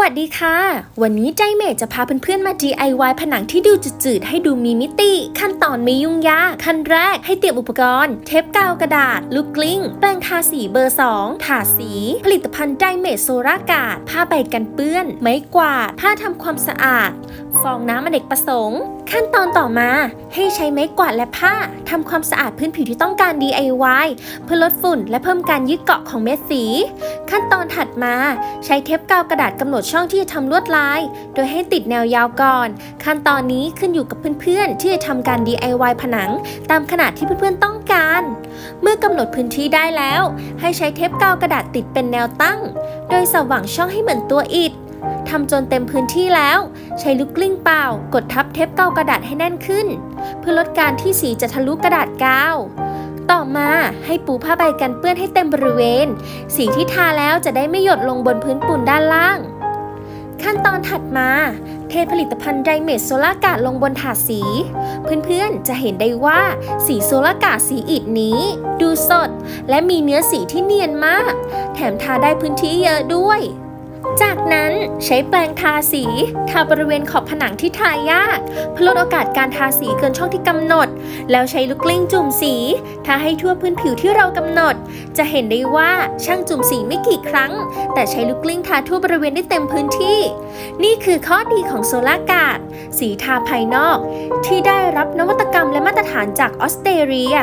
วัสดีค่ะ วันนี้ใจเมย์จะพาเพื่อนๆมา DIY ผนังที่ดูจืดๆ ให้ดูมีมิติ ขั้นตอนไม่ยุ่งยาก ขั้นแรกให้เตรียมอุปกรณ์ เทปกาวกระดาษ ลูกกลิ้ง แปรงทาสีเบอร์ 2 ถาดสี ผลิตภัณฑ์ไดเมดโซรากาด ผ้าใบกันเปื้อน ไม้กวาด ผ้าทำความสะอาด ฟองน้ำอเนกประสงค์ ขั้นตอนต่อมา ให้ใช้ไม้กวาดและผ้าทำความสะอาดพื้นผิวที่ต้องการ DIY เพื่อลดฝุ่น และเพิ่มการยึดเกาะของเม็ดสี ขั้นตอนถัดมา ใช้เทปกาวกระดาษกำหนดช่องที่จะทำลวดลาย โดยให้ติดแนวยาวก่อน ขั้นตอนนี้ขึ้นอยู่กับเพื่อนๆ ที่จะทำการ DIY ผนัง ตามขนาดที่เพื่อนๆต้องการ เมื่อกำหนดพื้นที่ได้แล้ว ให้ใช้เทปกาวกระดาษติดเป็นแนวตั้ง โดยสว่างช่องให้เหมือนตัวอิฐทำจนเต็มพื้นที่แล้ว ใช้ลูกกลิ้งเปล่ากดทับเทปกาวกระดาษให้แน่นขึ้น เพื่อลดการที่สีจะทะลุกระดาษกาวต่อมาให้ปูผ้าใบกันเปื้อนให้เต็มบริเวณ สีที่ทาแล้วจะได้ไม่หยดลงบนพื้นปูนด้านล่าง ขั้นตอนถัดมา เทผลิตภัณฑ์ไดเมทโซลากาดลงบนถาดสี เพื่อนๆจะเห็นได้ว่าสีโซลากาดสีอิฐนี้ ดูสด และมีเนื้อสีที่เนียนมาก แถมทาได้พื้นที่เยอะด้วย จากนั้นใช้แปรงทาสี ทาบริเวณขอบผนังที่ทายากเพื่อลดโอกาสการทาสีเกินช่องที่กำหนด แล้วใช้ลูกกลิ้งจุ่มสีทาให้ทั่วพื้นผิวที่เรากำหนด จะเห็นได้ว่าช่างจุ่มสีไม่กี่ครั้ง แต่ใช้ลูกกลิ้งทาทั่วบริเวณได้เต็มพื้นที่ นี่คือข้อดีของโซลากาดสีทาภายนอก ที่ได้รับนวัตกรรมและมาตรฐานจากออสเตรเลีย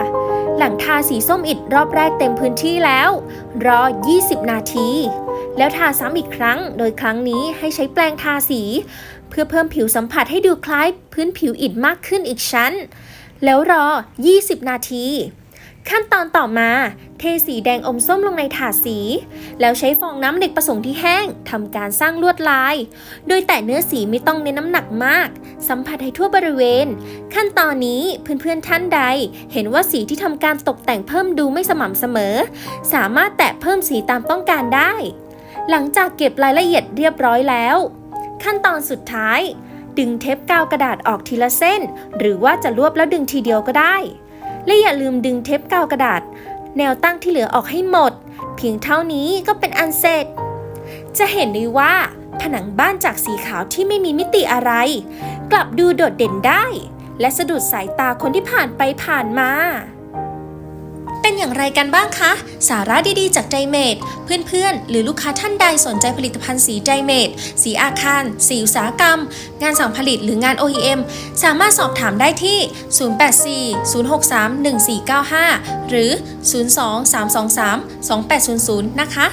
หลังทาสีส้มอิดรอบแรกเต็มพื้นที่แล้ว รอ 20 นาที แล้วทาซ้ำอีกครั้ง โดยครั้งนี้ให้ใช้แปรงทาสี เพื่อเพิ่มผิวสัมผัสให้ดูคล้ายพื้นผิวอิฐมากขึ้นอีกชั้น แล้วรอ 20 นาที ขั้นตอนต่อมา เทสีแดงอมส้มลงในถาดสี แล้วใช้ฟองน้ำเด็กประสงค์ที่แห้งทำการสร้างลวดลาย โดยแต่เนื้อสีไม่ต้องเน้นน้ำหนักมาก สัมผัสให้ทั่วบริเวณ ขั้นตอนนี้เพื่อนๆท่านใด เห็นว่าสีที่ทำการตกแต่งเพิ่มดูไม่สม่ำเสมอ สามารถแตะเพิ่มสีตามต้องการได้ หลังจากเก็บรายละเอียดเรียบร้อยแล้ว ขั้นตอนสุดท้าย ดึงเทปกาวกระดาษออกทีละเส้น หรือว่าจะรวบแล้วดึงทีเดียวก็ได้ และอย่าลืมดึงเทปกาวกระดาษ แนวตั้งที่เหลือออกให้หมด เพียงเท่านี้ก็เป็นอันเสร็จ จะเห็นได้ว่า ผนังบ้านจากสีขาวที่ไม่มีมิติอะไร กลับดูโดดเด่นได้ และสะดุดสายตาคนที่ผ่านไปผ่านมา เป็นอย่างไรกันบ้างคะ สาระดีๆ จากไดเมดเพื่อนๆ หรือลูกค้าท่านใดสนใจผลิตภัณฑ์สีไดเมดสีอาคาร สีอุตสาหกรรม งานสั่งผลิตหรืองาน OEM สามารถสอบถามได้ที่ 084 063 1495 หรือ 02 323 2800 นะคะ